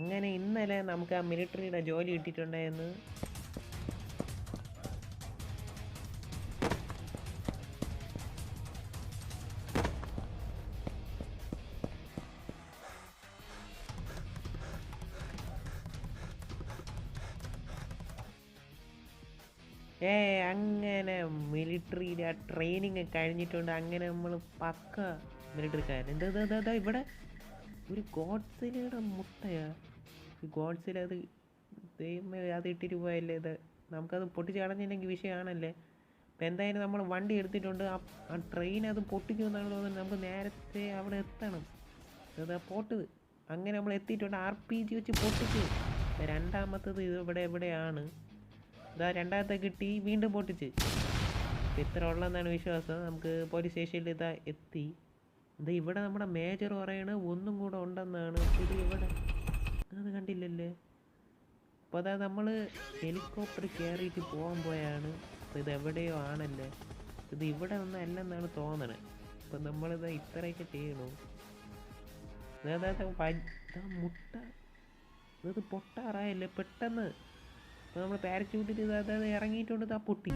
അങ്ങനെ ഇന്നലെ നമുക്ക് ആ മിലിറ്ററിയുടെ ജോലി കിട്ടിയിട്ടുണ്ടായിരുന്നു. ഏ അങ്ങനെ മിലിറ്ററിയിലെ ആ ട്രെയിനിങ് കഴിഞ്ഞിട്ടുണ്ട്. അങ്ങനെ നമ്മൾ പക്ക മിലിറ്ററിക്കാരൻ എന്താ ഇവിടെ? ഒരു ഗോഡ്സിലയുടെ മുട്ടയാ. ഗോഡ്സില അത് ദൈവമേ അത് ഇട്ടിട്ട് പോയല്ലേ ഇത്? നമുക്കത് പൊട്ടിച്ച് കളഞ്ഞില്ലെങ്കിൽ വിഷയമാണല്ലേ അപ്പം എന്തായാലും നമ്മൾ വണ്ടി എടുത്തിട്ടുണ്ട്. ആ ട്രെയിൻ അത് പൊട്ടിക്കുമെന്നാണ് തോന്നുന്നത്. നമുക്ക് നേരത്തെ അവിടെ എത്തണം. അതാ പോട്ടത്. അങ്ങനെ നമ്മൾ എത്തിയിട്ടുണ്ട്. ആർ പി ജി വെച്ച് പൊട്ടിച്ച്. രണ്ടാമത്തത് ഇത് ഇവിടെ എവിടെയാണ്? ഇതാ രണ്ടാമത്തെ കിട്ടി. വീണ്ടും പൊട്ടിച്ച്. ഇത്ര ഉള്ളതെന്നാണ് വിശ്വാസം. നമുക്ക് പോലീസ് സ്റ്റേഷനിൽ ഇതാ എത്തി. ഇത് ഇവിടെ നമ്മുടെ മേജർ പറയണ ഒന്നും കൂടെ ഉണ്ടെന്നാണ്. ഇത് ഇവിടെ അത് കണ്ടില്ലല്ലേ? അപ്പോൾ അതാ നമ്മൾ ഹെലികോപ്റ്റർ കയറിയിട്ട് പോകാൻ പോയാണ്. അപ്പോൾ ഇത് എവിടെയോ ആണല്ലേ? ഇത് ഇവിടെ ഒന്നും അല്ലെന്നാണ് തോന്നണത് അപ്പം നമ്മളിത് ഇത്രയൊക്കെ ചെയ്യണു. അതായത് മുട്ട. ഇത് പൊട്ടാറായല്ലേ പെട്ടെന്ന്. അപ്പോൾ നമ്മൾ ഇത് അതായത് ഇറങ്ങിയിട്ടുണ്ട് ആ പൊട്ടി.